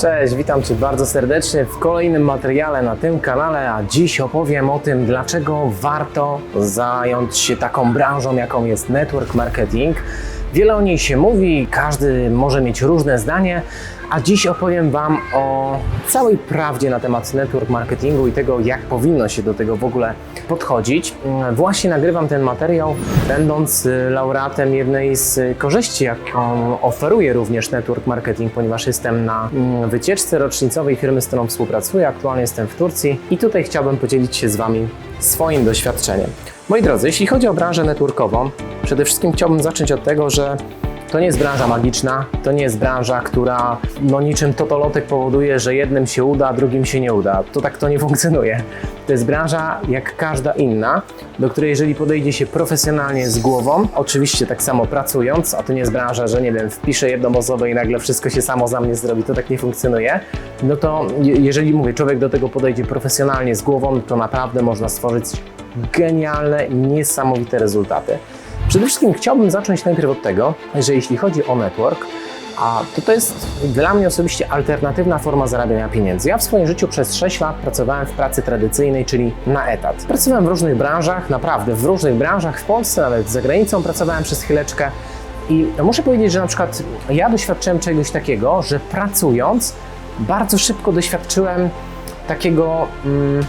Cześć, witam Cię bardzo serdecznie w kolejnym materiale na tym kanale, a dziś opowiem o tym, dlaczego warto zająć się taką branżą, jaką jest network marketing. Wiele o niej się mówi, każdy może mieć różne zdanie, a dziś opowiem Wam o całej prawdzie na temat network marketingu i tego, jak powinno się do tego w ogóle podchodzić. Właśnie nagrywam ten materiał, będąc y, laureatem jednej z korzyści, jaką oferuje również network marketing, ponieważ jestem na mm, wycieczce rocznicowej firmy, z którą współpracuję. Aktualnie jestem w Turcji i tutaj chciałbym podzielić się z Wami swoim doświadczeniem. Moi drodzy, jeśli chodzi o branżę networkową, przede wszystkim chciałbym zacząć od tego, że to nie jest branża magiczna, to nie jest branża, która no niczym totolotek powoduje, że jednym się uda, a drugim się nie uda. To tak to nie funkcjonuje. To jest branża jak każda inna, do której jeżeli podejdzie się profesjonalnie z głową, oczywiście tak samo pracując, a to nie jest branża, że nie wiem, wpiszę jedną osobę i nagle wszystko się samo za mnie zrobi, to tak nie funkcjonuje, no to je- jeżeli mówię, człowiek do tego podejdzie profesjonalnie z głową, to naprawdę można stworzyć genialne, niesamowite rezultaty. Przede wszystkim chciałbym zacząć najpierw od tego, że jeśli chodzi o network, a to, to jest dla mnie osobiście alternatywna forma zarabiania pieniędzy. Ja w swoim życiu przez 6 lat pracowałem w pracy tradycyjnej, czyli na etat. Pracowałem w różnych branżach, naprawdę w różnych branżach, w Polsce, nawet za granicą pracowałem przez chwileczkę. I muszę powiedzieć, że na przykład ja doświadczyłem czegoś takiego, że pracując bardzo szybko doświadczyłem takiego mm,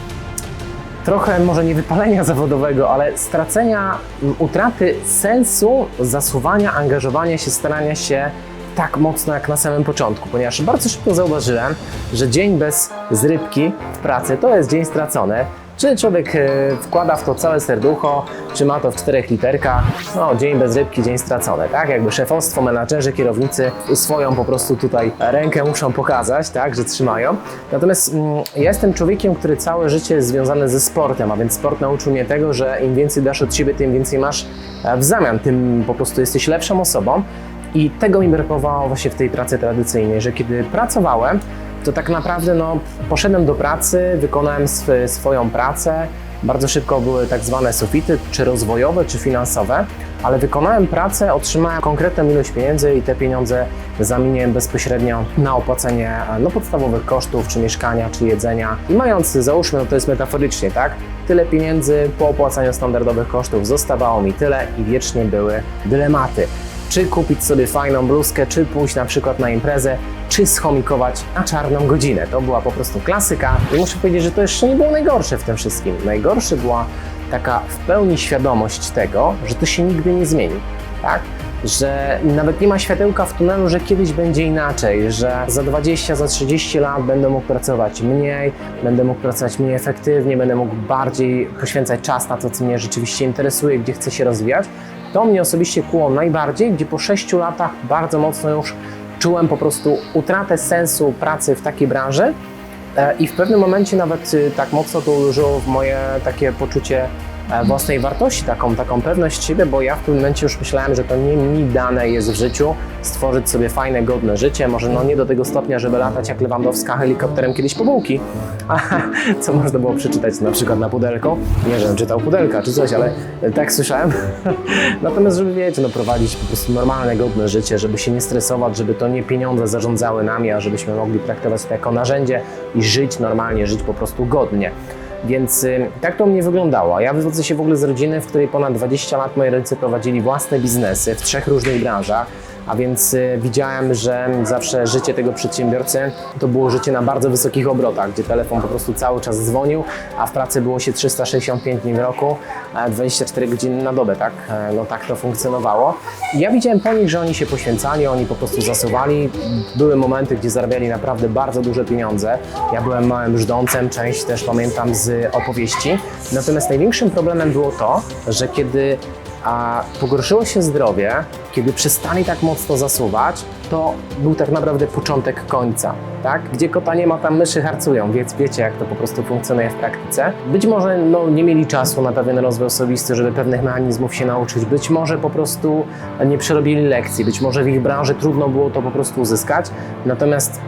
trochę może nie wypalenia zawodowego, ale stracenia, utraty sensu zasuwania, angażowania się, starania się tak mocno jak na samym początku, ponieważ bardzo szybko zauważyłem, że dzień bez zrybki w pracy to jest dzień stracony. Czy człowiek e, wkłada w to całe serducho, czy ma to w czterech literkach, no dzień bez rybki, dzień stracony, tak? Jakby szefostwo, menadżerzy, kierownicy swoją po prostu tutaj rękę muszą pokazać, tak, że trzymają. Natomiast mm, ja jestem człowiekiem, który całe życie jest związany ze sportem, a więc sport nauczył mnie tego, że im więcej dasz od siebie, tym więcej masz e, w zamian, tym po prostu jesteś lepszą osobą. I tego mi brakowało właśnie w tej pracy tradycyjnej, że kiedy pracowałem, to tak naprawdę no, poszedłem do pracy, wykonałem sw- swoją pracę. Bardzo szybko były tak zwane sufity, czy rozwojowe, czy finansowe, ale wykonałem pracę, otrzymałem konkretną ilość pieniędzy i te pieniądze zamieniłem bezpośrednio na opłacenie e, no, podstawowych kosztów, czy mieszkania, czy jedzenia. I mając, załóżmy, no to jest metaforycznie, tak? Tyle pieniędzy po opłacaniu standardowych kosztów zostawało mi tyle i wiecznie były dylematy czy kupić sobie fajną bluzkę, czy pójść na przykład na imprezę, czy schomikować na czarną godzinę. To była po prostu klasyka i muszę powiedzieć, że to jeszcze nie było najgorsze w tym wszystkim. Najgorsze była taka w pełni świadomość tego, że to się nigdy nie zmieni, tak? Że nawet nie ma światełka w tunelu, że kiedyś będzie inaczej, że za 20, za 30 lat będę mógł pracować mniej, będę mógł pracować mniej efektywnie, będę mógł bardziej poświęcać czas na to, co mnie rzeczywiście interesuje, gdzie chcę się rozwijać. To mnie osobiście kłuło najbardziej, gdzie po 6 latach bardzo mocno już czułem po prostu utratę sensu pracy w takiej branży. E, i w pewnym momencie nawet y, tak mocno to uderzyło w moje takie poczucie własnej wartości, taką, taką pewność siebie, bo ja w pewnym momencie już myślałem, że to nie mi dane jest w życiu stworzyć sobie fajne, godne życie, może no nie do tego stopnia, żeby latać jak Lewandowska helikopterem kiedyś po bułki, co można było przeczytać na przykład na pudelku. Nie, żebym czytał pudelka czy coś, ale tak słyszałem. Natomiast, żeby wiecie, no prowadzić po prostu normalne, godne życie, żeby się nie stresować, żeby to nie pieniądze zarządzały nami, a żebyśmy mogli traktować to jako narzędzie i żyć normalnie, żyć po prostu godnie. Więc y, tak to mnie wyglądało. Ja wywodzę się w ogóle z rodziny, w której ponad 20 lat moi rodzice prowadzili własne biznesy w trzech różnych branżach. A więc y, widziałem, że zawsze życie tego przedsiębiorcy to było życie na bardzo wysokich obrotach, gdzie telefon po prostu cały czas dzwonił, a w pracy było się 365 dni w roku, e, 24 godziny na dobę, tak? E, No tak to funkcjonowało. I ja widziałem po nich, że oni się poświęcali, oni po prostu zasuwali. Były momenty, gdzie zarabiali naprawdę bardzo duże pieniądze. Ja byłem małym brzdącem, część też pamiętam z opowieści. Natomiast największym problemem było to, że kiedy a pogorszyło się zdrowie, kiedy przestali tak mocno zasuwać, to był tak naprawdę początek końca, tak? Gdzie kota nie ma, tam myszy harcują, więc wiecie, jak to po prostu funkcjonuje w praktyce. Być może no, nie mieli czasu na pewien rozwój osobisty, żeby pewnych mechanizmów się nauczyć, być może po prostu nie przerobili lekcji, być może w ich branży trudno było to po prostu uzyskać, natomiast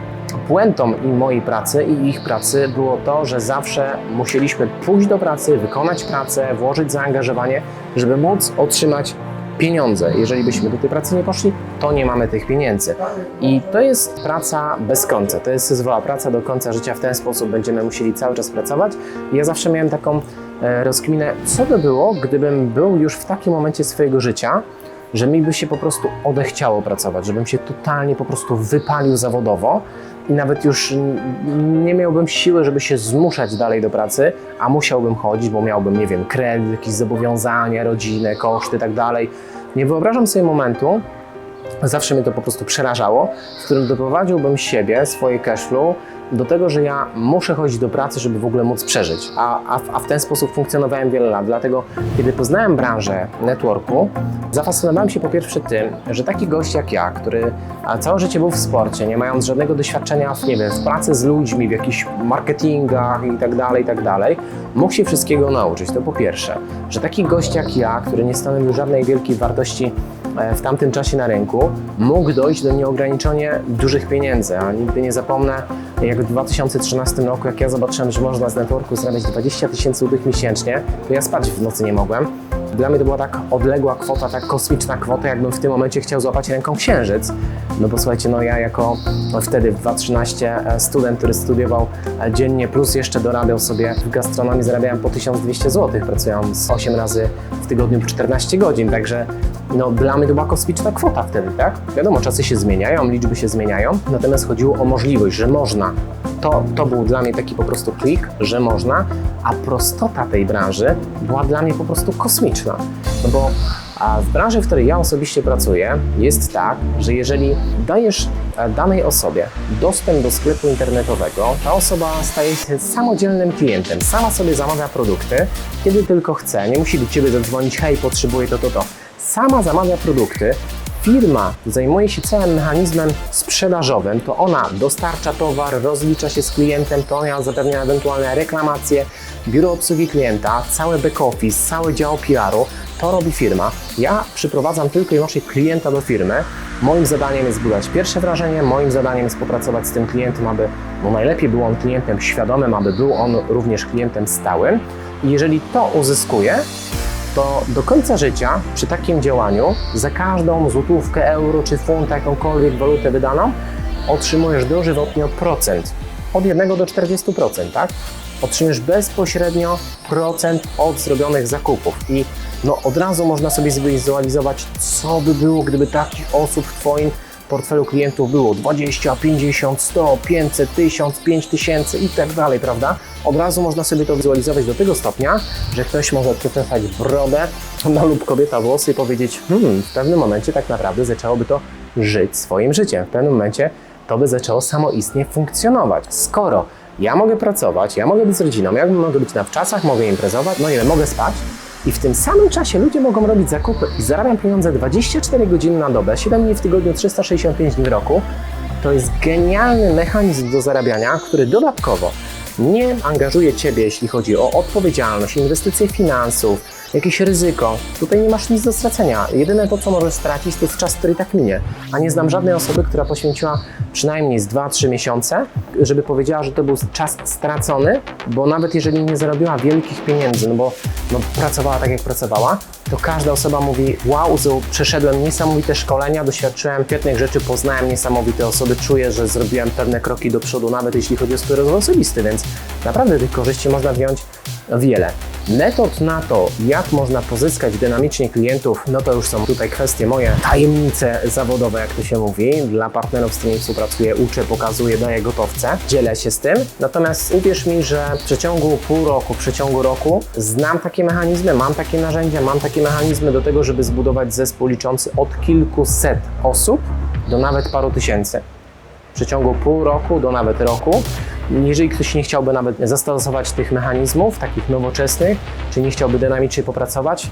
puentą i mojej pracy i ich pracy było to, że zawsze musieliśmy pójść do pracy, wykonać pracę, włożyć zaangażowanie, żeby móc otrzymać pieniądze. Jeżeli byśmy do tej pracy nie poszli, to nie mamy tych pieniędzy. I to jest praca bez końca. To jest syzwowa praca do końca życia. W ten sposób będziemy musieli cały czas pracować. Ja zawsze miałem taką e, rozkminę, co by było, gdybym był już w takim momencie swojego życia, że mi by się po prostu odechciało pracować, żebym się totalnie po prostu wypalił zawodowo i nawet już nie miałbym siły, żeby się zmuszać dalej do pracy, a musiałbym chodzić, bo miałbym, nie wiem, kredyt, jakieś zobowiązania, rodzinę, koszty i tak. Nie wyobrażam sobie momentu, zawsze mnie to po prostu przerażało, w którym doprowadziłbym siebie, swoje cashflow do tego, że ja muszę chodzić do pracy, żeby w ogóle móc przeżyć. A, a, a w ten sposób funkcjonowałem wiele lat. Dlatego, kiedy poznałem branżę networku, zafascynowałem się po pierwsze tym, że taki gość jak ja, który całe życie był w sporcie, nie mając żadnego doświadczenia w, nie wiem, w pracy z ludźmi, w jakichś marketingach i tak dalej, i tak dalej, mógł się wszystkiego nauczyć. To po pierwsze, że taki gość jak ja, który nie stanowił żadnej wielkiej wartości w tamtym czasie na rynku, mógł dojść do nieograniczenie dużych pieniędzy. A nigdy nie zapomnę, jak w 2013 roku, jak ja zobaczyłem, że można z networku zarabiać 20 tysięcy złotych miesięcznie, to ja spać w nocy nie mogłem. Dla mnie to była tak odległa kwota, tak kosmiczna kwota, jakbym w tym momencie chciał złapać ręką księżyc. No bo słuchajcie, no ja jako wtedy w 2013 e, student, który studiował e, dziennie, plus jeszcze dorabiał sobie w gastronomii, zarabiałem po 1200 zł, pracując 8 razy w tygodniu po 14 godzin, także no dla mnie to była kosmiczna kwota wtedy, tak? Wiadomo, czasy się zmieniają, liczby się zmieniają, natomiast chodziło o możliwość, że można. To, to był dla mnie taki po prostu klik, że można, a prostota tej branży była dla mnie po prostu kosmiczna. No bo a w branży, w której ja osobiście pracuję, jest tak, że jeżeli dajesz e, danej osobie dostęp do sklepu internetowego, ta osoba staje się samodzielnym klientem, sama sobie zamawia produkty, kiedy tylko chce, nie musi do Ciebie zadzwonić, hej, potrzebuję to, to, to. Sama zamawia produkty, firma zajmuje się całym mechanizmem sprzedażowym, to ona dostarcza towar, rozlicza się z klientem, to ona zapewnia ewentualne reklamacje, biuro obsługi klienta, cały back office, cały dział PR-u, to robi firma. Ja przyprowadzam tylko i wyłącznie klienta do firmy. Moim zadaniem jest budować pierwsze wrażenie, moim zadaniem jest popracować z tym klientem, aby no najlepiej był on klientem świadomym, aby był on również klientem stałym. I jeżeli to uzyskuje, to do końca życia przy takim działaniu za każdą złotówkę, euro czy funta, jakąkolwiek walutę wydaną, otrzymujesz dożywotnio procent. Od 1 do 40%, tak? Otrzymujesz bezpośrednio procent od zrobionych zakupów. I no, od razu można sobie zwizualizować, co by było, gdyby takich osób w Twoim portfelu klientów było 20, 50, 100, 500, 1000, 5000 i tak dalej, prawda? Od razu można sobie to wizualizować do tego stopnia, że ktoś może przytrzymać brodę no, lub kobieta włosy i powiedzieć, hmm, w pewnym momencie tak naprawdę zaczęłoby to żyć swoim życiem. W pewnym momencie to by zaczęło samoistnie funkcjonować. Skoro ja mogę pracować, ja mogę być z rodziną, ja mogę być na wczasach, mogę imprezować, no nie wiem, mogę spać, i w tym samym czasie ludzie mogą robić zakupy i zarabiam pieniądze 24 godziny na dobę, 7 dni w tygodniu, 365 dni w roku. To jest genialny mechanizm do zarabiania, który dodatkowo nie angażuje Ciebie, jeśli chodzi o odpowiedzialność, inwestycje finansów, jakieś ryzyko. Tutaj nie masz nic do stracenia. Jedyne to, co możesz stracić, to jest czas, który tak minie. A nie znam żadnej osoby, która poświęciła przynajmniej z 2-3 miesiące, żeby powiedziała, że to był czas stracony, bo nawet jeżeli nie zarobiła wielkich pieniędzy, no bo no, pracowała tak, jak pracowała, to każda osoba mówi, wow, przeszedłem niesamowite szkolenia, doświadczyłem świetnych rzeczy, poznałem niesamowite osoby, czuję, że zrobiłem pewne kroki do przodu, nawet jeśli chodzi o swój rozwój osobisty, więc naprawdę tych korzyści można wziąć wiele. Metod na to, jak można pozyskać dynamicznie klientów, no to już są tutaj kwestie moje tajemnice zawodowe, jak to się mówi. Dla partnerów, z którymi współpracuję, uczę, pokazuję, daję gotowce, dzielę się z tym. Natomiast uwierz mi, że w przeciągu pół roku, w przeciągu roku znam takie mechanizmy, mam takie narzędzia, mam takie mechanizmy do tego, żeby zbudować zespół liczący od kilkuset osób do nawet paru tysięcy w przeciągu pół roku do nawet roku. Jeżeli ktoś nie chciałby nawet zastosować tych mechanizmów, takich nowoczesnych, czy nie chciałby dynamicznie popracować,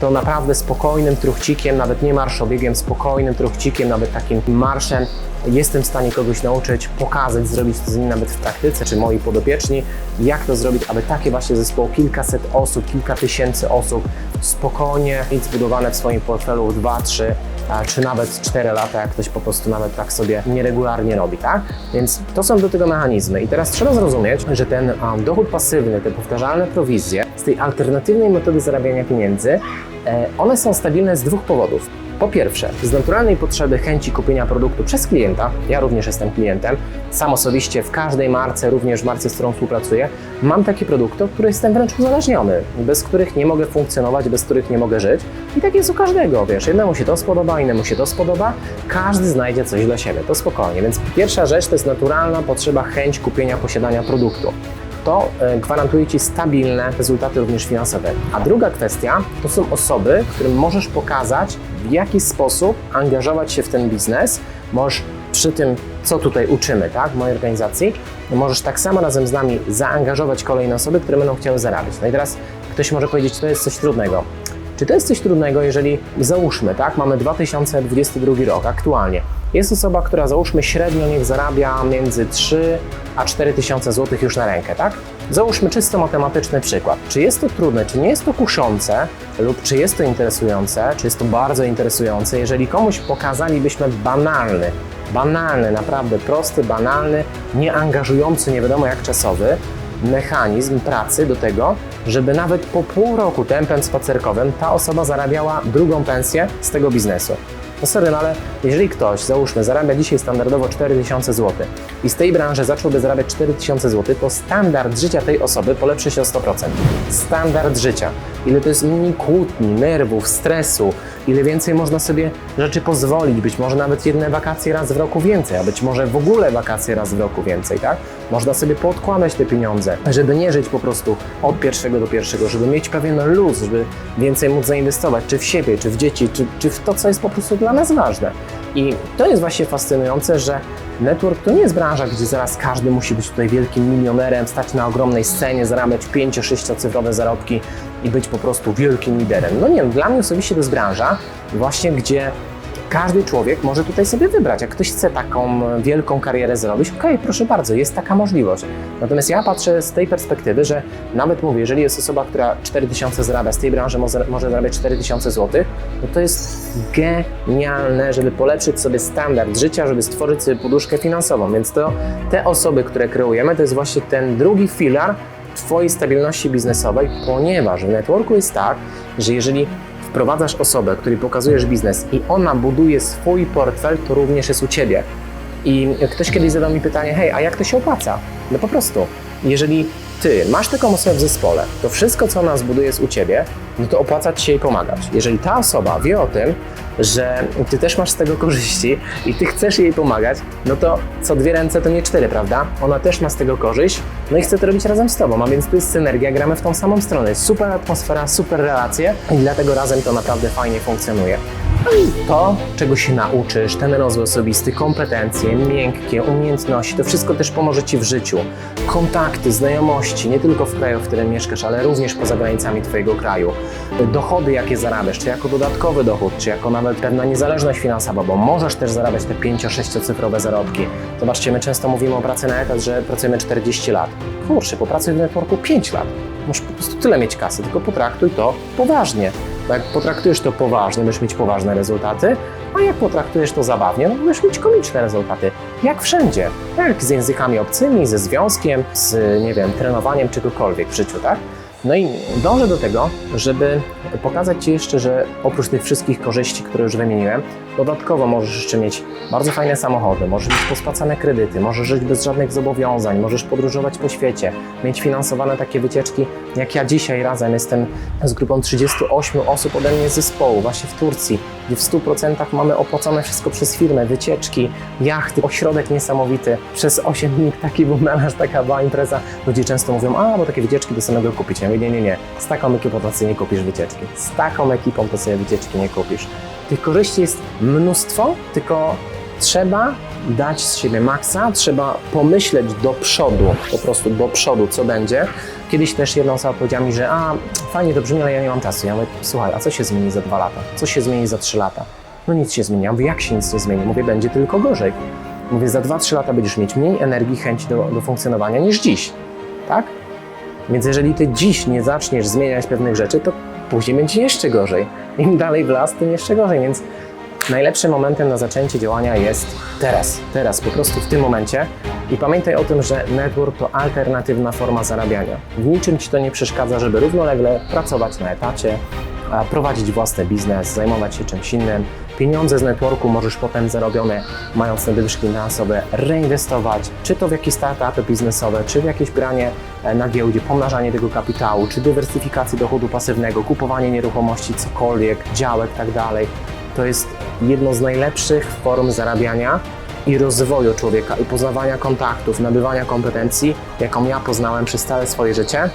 to naprawdę spokojnym truchcikiem, nawet nie marszobiegiem, spokojnym truchcikiem, nawet takim marszem jestem w stanie kogoś nauczyć, pokazać, zrobić to z nim nawet w praktyce, czy moi podopieczni, jak to zrobić, aby takie właśnie zespoły, kilkaset osób, kilka tysięcy osób spokojnie mieć zbudowane w swoim portfelu 2, 3 a, czy nawet 4 lata, jak ktoś po prostu nawet tak sobie nieregularnie robi, tak? Więc to są do tego mechanizmy. I teraz trzeba zrozumieć, że ten dochód pasywny, te powtarzalne prowizje z tej alternatywnej metody zarabiania pieniędzy, e, one są stabilne z dwóch powodów. Po pierwsze, z naturalnej potrzeby chęci kupienia produktu przez klienta, ja również jestem klientem, sam osobiście w każdej marce, również w marce, z którą współpracuję, mam takie produkty, od których jestem wręcz uzależniony, bez których nie mogę funkcjonować, bez których nie mogę żyć. I tak jest u każdego, wiesz, jednemu się to spodoba, innemu się to spodoba, każdy znajdzie coś dla siebie, to spokojnie. Więc pierwsza rzecz to jest naturalna potrzeba, chęć kupienia, posiadania produktu to e, gwarantuje Ci stabilne rezultaty również finansowe. A druga kwestia to są osoby, którym możesz pokazać, w jaki sposób angażować się w ten biznes. Możesz przy tym, co tutaj uczymy, tak, w mojej organizacji, możesz tak samo razem z nami zaangażować kolejne osoby, które będą chciały zarabiać. No i teraz ktoś może powiedzieć, to jest coś trudnego. Czy to jest coś trudnego, jeżeli załóżmy, tak, mamy 2022 rok aktualnie, jest osoba, która załóżmy średnio niech zarabia między 3 a 4 tysiące złotych już na rękę, tak? Załóżmy czysto matematyczny przykład. Czy jest to trudne, czy nie jest to kuszące, lub czy jest to interesujące, czy jest to bardzo interesujące, jeżeli komuś pokazalibyśmy banalny, banalny, naprawdę prosty, banalny, nieangażujący, nie wiadomo jak czasowy, mechanizm pracy do tego, żeby nawet po pół roku tempem spacerkowym ta osoba zarabiała drugą pensję z tego biznesu. No sorry, no ale jeżeli ktoś, załóżmy, zarabia dzisiaj standardowo 4000 zł i z tej branży zacząłby zarabiać 4000 zł, to standard życia tej osoby polepszy się o 100%. Standard życia. Ile to jest mniej kłótni, nerwów, stresu, ile więcej można sobie rzeczy pozwolić, być może nawet jedne wakacje raz w roku więcej, a być może w ogóle wakacje raz w roku więcej, tak? Można sobie podkładać te pieniądze, żeby nie żyć po prostu od pierwszego do pierwszego, żeby mieć pewien luz, żeby więcej móc zainwestować, czy w siebie, czy w dzieci, czy, czy w to, co jest po prostu dla nas ważne. I to jest właśnie fascynujące, że network to nie jest branża, gdzie zaraz każdy musi być tutaj wielkim milionerem, stać na ogromnej scenie, zarabiać 5-6 cyfrowe zarobki i być po prostu wielkim liderem. No nie, dla mnie osobiście to jest branża właśnie, gdzie każdy człowiek może tutaj sobie wybrać. Jak ktoś chce taką wielką karierę zrobić, okej, proszę bardzo, jest taka możliwość. Natomiast ja patrzę z tej perspektywy, że nawet mówię, jeżeli jest osoba, która 4000 zarabia z tej branży, może, może zarabiać 4000 zł, no to jest genialne, żeby polepszyć sobie standard życia, żeby stworzyć sobie poduszkę finansową. Więc to te osoby, które kreujemy, to jest właśnie ten drugi filar Twojej stabilności biznesowej, ponieważ w networku jest tak, że jeżeli wprowadzasz osobę, której pokazujesz biznes i ona buduje swój portfel, to również jest u Ciebie. I ktoś kiedyś zadał mi pytanie, hej, a jak to się opłaca? No po prostu, jeżeli Ty masz taką osobę w zespole, to wszystko, co ona zbuduje jest u Ciebie, no to opłaca Ci się jej pomagać. Jeżeli ta osoba wie o tym, że Ty też masz z tego korzyści i Ty chcesz jej pomagać, no to co dwie ręce to nie cztery, prawda? Ona też ma z tego korzyść, no i chce to robić razem z Tobą, a więc tu jest synergia, gramy w tą samą stronę. Super atmosfera, super relacje i dlatego razem to naprawdę fajnie funkcjonuje. To, czego się nauczysz, ten rozwój osobisty, kompetencje, miękkie, umiejętności, to wszystko też pomoże Ci w życiu. Kontakty, znajomości, nie tylko w kraju, w którym mieszkasz, ale również poza granicami Twojego kraju. Dochody, jakie zarabiasz, czy jako dodatkowy dochód, czy jako nawet pewna niezależność finansowa, bo możesz też zarabiać te 5-6 cyfrowe zarobki. Zobaczcie, my często mówimy o pracy na etat, że pracujemy 40 lat. Kurczę, popracuj w networku 5 lat. Możesz po prostu tyle mieć kasy, tylko potraktuj to poważnie. Bo jak potraktujesz to poważnie, będziesz mieć poważne rezultaty, a jak potraktujesz to zabawnie, no będziesz mieć komiczne rezultaty. Jak wszędzie. Jak z językami obcymi, ze związkiem, z, nie wiem, trenowaniem czegokolwiek w życiu, tak? No i dążę do tego, żeby pokazać Ci jeszcze, że oprócz tych wszystkich korzyści, które już wymieniłem, dodatkowo możesz jeszcze mieć bardzo fajne samochody, możesz mieć pospłacane kredyty, możesz żyć bez żadnych zobowiązań, możesz podróżować po świecie, mieć finansowane takie wycieczki, jak ja dzisiaj razem jestem z grupą 38 osób ode mnie z zespołu, właśnie w Turcji, gdzie w 100% mamy opłacone wszystko przez firmę, wycieczki, jachty, ośrodek niesamowity. Przez 8 dni taki był melanż, taka była impreza. Ludzie często mówią, a bo takie wycieczki to samego kupić. Ja mówię, nie, nie, nie, z taką ekipą to sobie nie kupisz wycieczki. Z taką ekipą to sobie wycieczki nie kupisz. Tych korzyści jest mnóstwo, tylko trzeba dać z siebie maksa, trzeba pomyśleć do przodu, po prostu do przodu, co będzie. Kiedyś też jedna osoba powiedziała mi, że a, fajnie to brzmi, ale ja nie mam czasu. Ja mówię, słuchaj, a co się zmieni za dwa lata? Co się zmieni za trzy lata? No nic się zmieni. Ja mówię, jak się nic nie zmieni? Mówię, będzie tylko gorzej. Mówię, za 2-3 lata będziesz mieć mniej energii, chęci do, do funkcjonowania niż dziś. Tak? Więc jeżeli ty dziś nie zaczniesz zmieniać pewnych rzeczy, to później będzie jeszcze gorzej. Im dalej w las, tym jeszcze gorzej. Więc najlepszym momentem na zaczęcie działania jest teraz. Teraz, po prostu w tym momencie. I pamiętaj o tym, że network to alternatywna forma zarabiania. W niczym Ci to nie przeszkadza, żeby równolegle pracować na etacie, prowadzić własny biznes, zajmować się czymś innym. Pieniądze z networku możesz potem zarobione, mając nadwyżki finansowe, reinwestować, czy to w jakieś startupy biznesowe, czy w jakieś branie e, na giełdzie, pomnażanie tego kapitału, czy dywersyfikację dochodu pasywnego, kupowanie nieruchomości, cokolwiek, działek tak dalej. To jest jedno z najlepszych form zarabiania i rozwoju człowieka i poznawania kontaktów, nabywania kompetencji, jaką ja poznałem przez całe swoje życie.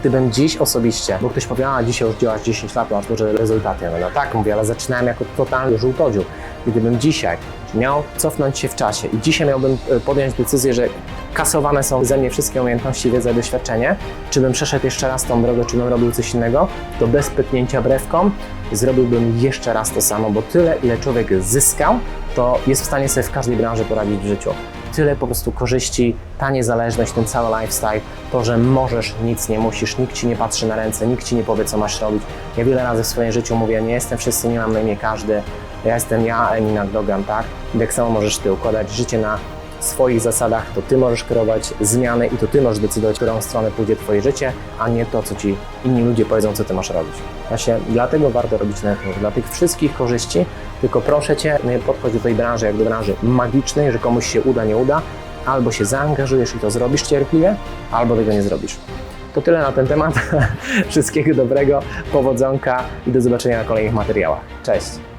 Gdybym dziś osobiście, bo ktoś powie, a dzisiaj już działasz 10 lat, masz duże rezultaty. Ja mówię, no tak, mówię, ale zaczynałem jako totalny żółtodziób. Gdybym dzisiaj miał cofnąć się w czasie i dzisiaj miałbym e, podjąć decyzję, że kasowane są ze mnie wszystkie umiejętności, wiedza doświadczenie, czy bym przeszedł jeszcze raz tą drogę, czy bym robił coś innego, to bez pytnięcia brewką zrobiłbym jeszcze raz to samo, bo tyle, ile człowiek zyskał, to jest w stanie sobie w każdej branży poradzić w życiu. Tyle po prostu korzyści, ta niezależność, ten cały lifestyle, to, że możesz, nic nie musisz, nikt ci nie patrzy na ręce, nikt ci nie powie, co masz robić. Ja wiele razy w swoim życiu mówię, nie jestem wszyscy, nie mam na imię każdy, ja jestem ja, Emina Dogan, tak? I tak samo możesz ty układać życie na swoich zasadach, to ty możesz kierować zmiany i to ty możesz decydować, w którą stronę pójdzie twoje życie, a nie to, co ci inni ludzie powiedzą, co ty masz robić. Właśnie dlatego warto robić network, dla tych wszystkich korzyści, tylko proszę cię, nie podchodź do tej branży jak do branży magicznej, że komuś się uda, nie uda, albo się zaangażujesz i to zrobisz cierpliwie, albo tego nie zrobisz. To tyle na ten temat. Wszystkiego dobrego, powodzonka i do zobaczenia na kolejnych materiałach. Cześć!